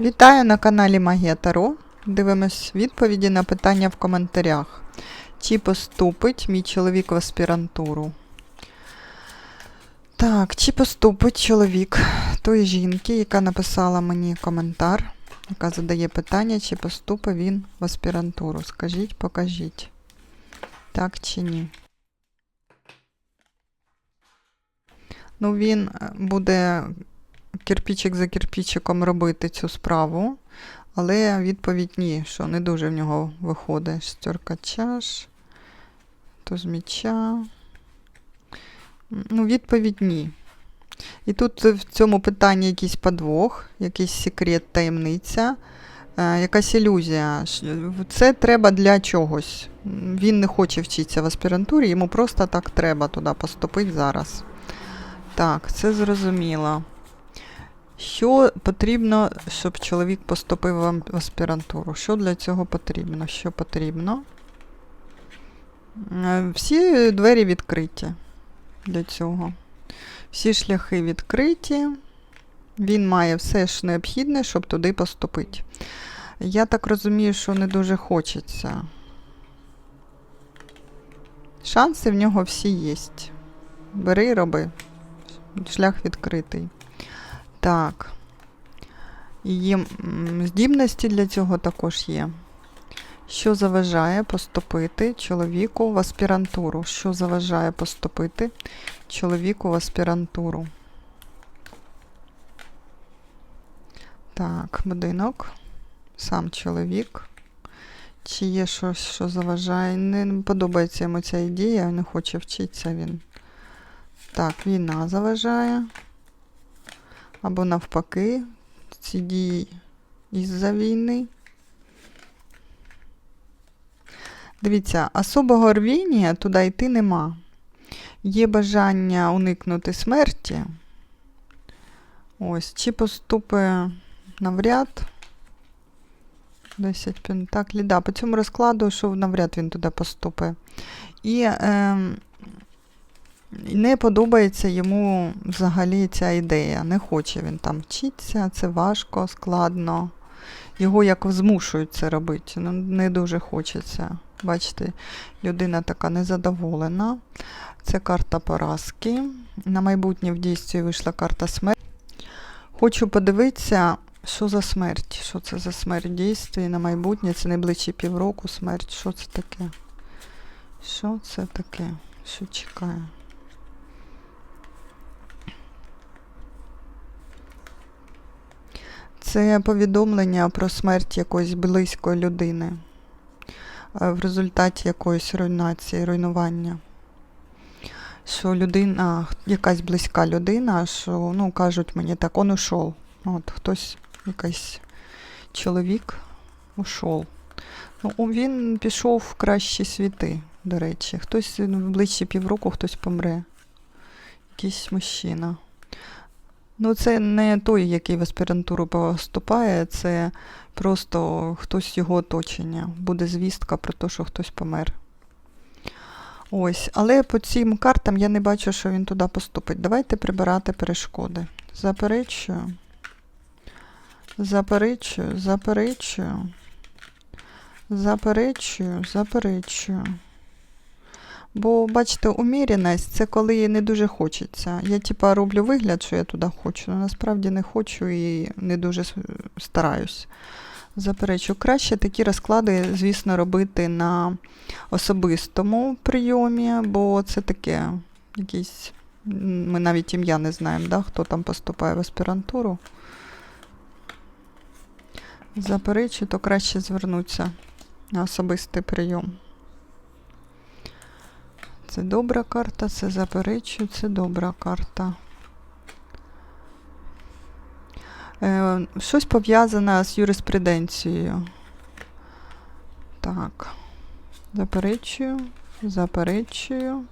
Вітаю на каналі Магія Таро. Дивимось відповіді на питання в коментарях. Чи поступить мій чоловік в аспірантуру? Так, чи поступить чоловік тої жінки, яка написала мені коментар, яка задає питання, чи поступить він в аспірантуру? Скажіть, покажіть. Так чи ні? Ну, він е, буде кирпічик за кирпічиком робити цю справу, але відповідь ні, що не дуже в нього виходить. Шестерка чаш, туз міча. Ну, відповідь ні. І тут в цьому питанні якийсь подвох, якийсь секрет, таємниця, е, якась ілюзія. Це треба для чогось. Він не хоче вчитися в аспірантурі, йому просто так треба туди поступити зараз. Так, це зрозуміло. Що потрібно, щоб чоловік поступив в аспірантуру? Що для цього потрібно? Що потрібно? Е, Всі двері відкриті для цього. Всі шляхи відкриті. Він має все ж необхідне, щоб туди поступити. Я так розумію, що не дуже хочеться. Шанси в нього всі є. Бери роби. Шлях відкритий. Так. Її здібності для цього також є. Що заважає поступити чоловіку в аспірантуру? Що заважає поступити чоловіку в аспірантуру? Так, будинок. Сам чоловік. Чи є щось, що заважає? Не подобається йому ця ідея, не хоче вчитися він. Так, війна заважає. Або навпаки, ці дії із-за війни. Дивіться, особого рвіння туди йти нема. Є бажання уникнути смерті. Ось, чи поступи навряд. 10 пентаклів. Да, по цьому розкладу, що навряд він туди поступить. І ем, не подобається йому взагалі ця ідея. Не хоче він там вчитися, це важко, складно. Його як змушують це робити. Ну, не дуже хочеться. Бачите, людина така незадоволена. Це карта поразки. На майбутнє в дійстві вийшла карта смерті. Хочу подивитися, що за смерть. Що це за смерть в дійстві на майбутнє. Це найближчі півроку смерть. Що це таке? Що це таке? Що чекає? Це повідомлення про смерть якоїсь близької людини е, в результаті якоїсь руйнації, руйнування. Що людина, якась близька людина, що, ну, кажуть мені так, он ушов. От хтось, якийсь чоловік ушов. Ну, він пішов в кращі світи, до речі. Хтось ну, в ближчі півроку хтось помре. Якийсь мужчина. Ну, це не той, який в аспірантуру поступає, це просто хтось його оточення. Буде звістка про те, що хтось помер. Ось, але по цим картам я не бачу, що він туди поступить. Давайте прибирати перешкоди. Заперечую. Заперечую, заперечую. Заперечую, заперечую. Бо, бачите, уміреність це коли не дуже хочеться. Я, типа, роблю вигляд, що я туди хочу, але насправді не хочу і не дуже стараюсь. Заперечу, краще такі розклади, звісно, робити на особистому прийомі, бо це таке якісь. Ми навіть ім'я не знаємо, да, хто там поступає в аспірантуру. Заперечу, то краще звернутися на особистий прийом. Це добра карта, це заперечую, це добра карта. Е, щось пов'язане з юриспруденцією. Так. Заперечую, заперечую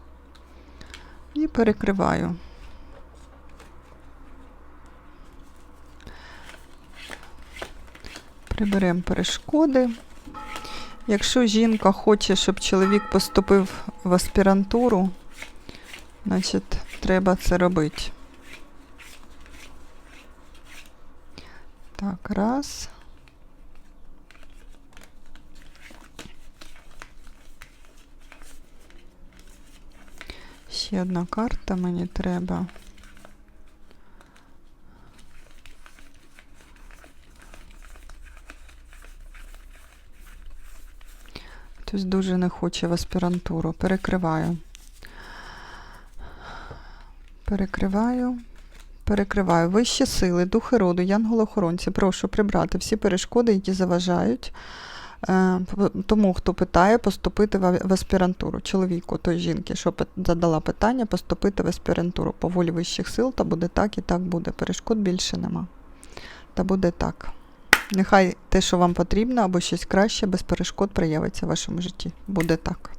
і перекриваю. Приберемо перешкоди. Якщо жінка хоче, щоб чоловік поступив в аспірантуру, значить, треба це робити. Так, раз. Ще одна карта мені треба. Хтось дуже не хоче в аспірантуру. Перекриваю. Перекриваю. Перекриваю вищі сили, духи роду, янголи-охоронці. Прошу прибрати всі перешкоди, які заважають е, тому, хто питає, поступити в аспірантуру. Чоловіку, той жінки, що задала питання, поступити в аспірантуру по волі вищих сил, та буде так і так буде. Перешкод більше нема. Та буде так. Нехай те, що вам потрібно, або щось краще, без перешкод проявиться в вашому житті. Буде так.